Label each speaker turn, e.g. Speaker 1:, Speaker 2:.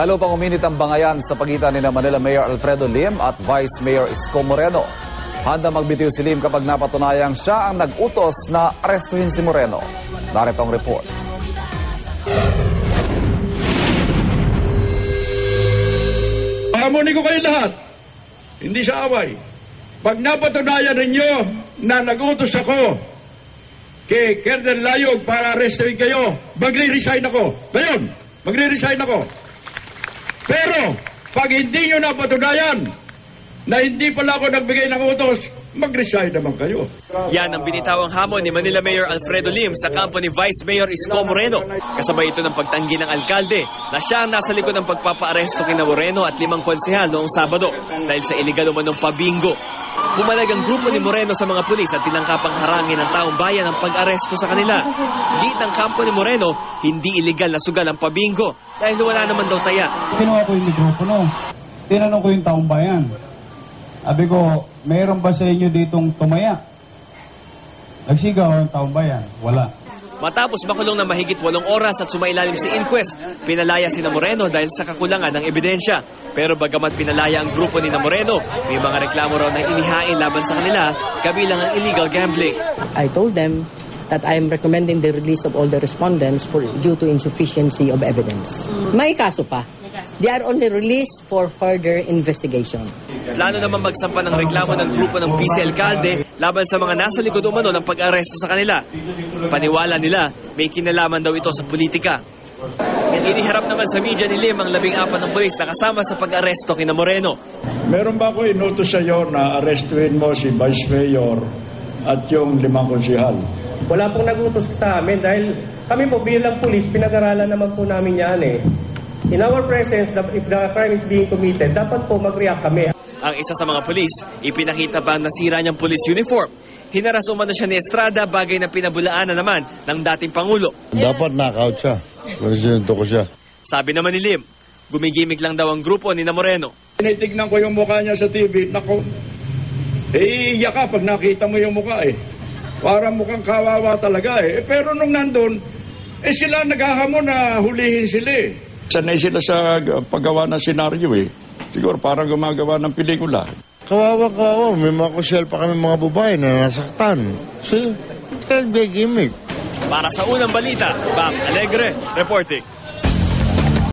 Speaker 1: Lalo pang uminit ang bangayan sa pagitan ni Manila Mayor Alfredo Lim at Vice Mayor Isko Moreno. Handa magbitiw si Lim kapag napatunayang siya ang nag-utos na arestuhin si Moreno. Narito ang report.
Speaker 2: Pahamunin ko kayo lahat. Hindi sa away. Pag napatunayan ninyo na nag-utos ako kay Colonel Layog para arrestin kayo, magre-resign ako. Ngayon, magre-resign ako. Pero, pag hindi nyo napatunayan na hindi pala ako nagbigay ng utos, mag-resign naman kayo.
Speaker 3: Yan ang binitawang hamon ni Manila Mayor Alfredo Lim sa kampo ni Vice Mayor Isko Moreno. Kasabay ito ng pagtanggi ng alkalde na siya ang nasa likod ng pagpapaaresto kina Moreno at limang konsehal noong Sabado dahil sa iligal umanong pabingo. Pumalag ang grupo ni Moreno sa mga pulis at tinangkapang harangin ng taong bayan ang pag-aresto sa kanila. Git ng kampo ni Moreno, hindi iligal na sugal ang pabingo dahil wala naman daw taya.
Speaker 4: Kinuha ko yung mikropono. Tinanong ko yung taong bayan. Sabi ko, mayroon ba sa inyo ditong tumaya? Nagsigaw ang taong bayan. Wala.
Speaker 3: Matapos makulong na mahigit walong oras at sumailalim sa inquest, pinalaya si na Moreno dahil sa kakulangan ng ebidensya. Pero bagamat pinalaya ang grupo ni na Moreno, may mga reklamo raw na inihain laban sa kanila, kabilang ang illegal gambling.
Speaker 5: I told them that I am recommending the release of all the respondents for due to insufficiency of evidence. May kaso pa. They are only released for further investigation.
Speaker 3: Plano naman magsampa ng reklamo ng grupo ng PC Alcalde laban sa mga nasa likod umano ng pag-aresto sa kanila. Paniwala nila, may kinalaman daw ito sa politika. Iniharap naman sa media ni Lim ang labing apat ng polis na kasama sa pag-aresto kina Moreno.
Speaker 2: Meron ba ako inutos sa iyo na arrestuin mo si Vice Mayor at yung limang konsihal?
Speaker 6: Wala pong nagutos sa amin dahil kami po bilang pulis, pinag-aralan naman po namin yan eh. In our presence, the- if the crime is being committed, dapat po mag-react kami.
Speaker 3: Ang isa sa mga pulis, ipinakita pa ang nasira niyang police uniform. Hinaras umano siya ni Estrada, bagay na pinabulaan na naman ng dating Pangulo.
Speaker 7: Dapat knockout siya. Presidente ko siya.
Speaker 3: Sabi naman ni Lim, gumigimik lang daw ang grupo ni na Moreno.
Speaker 2: Tinitignan ko yung mukha niya sa TV, nako, eh, iiyak ka pag nakita mo yung mukha eh. Parang mukhang kawawa talaga eh. Eh, Pero nung nandun, eh sila naghahamon na hulihin sila eh. Sanay sila sa paggawa ng senaryo eh. Siguro parang gumagawa ng pelikula.
Speaker 7: Kawawa kawawa. May mga kusyel pa kami mga babae na nasaktan. See? It can be a gimmick.
Speaker 3: Para sa unang balita, Bam Alegre, reporting.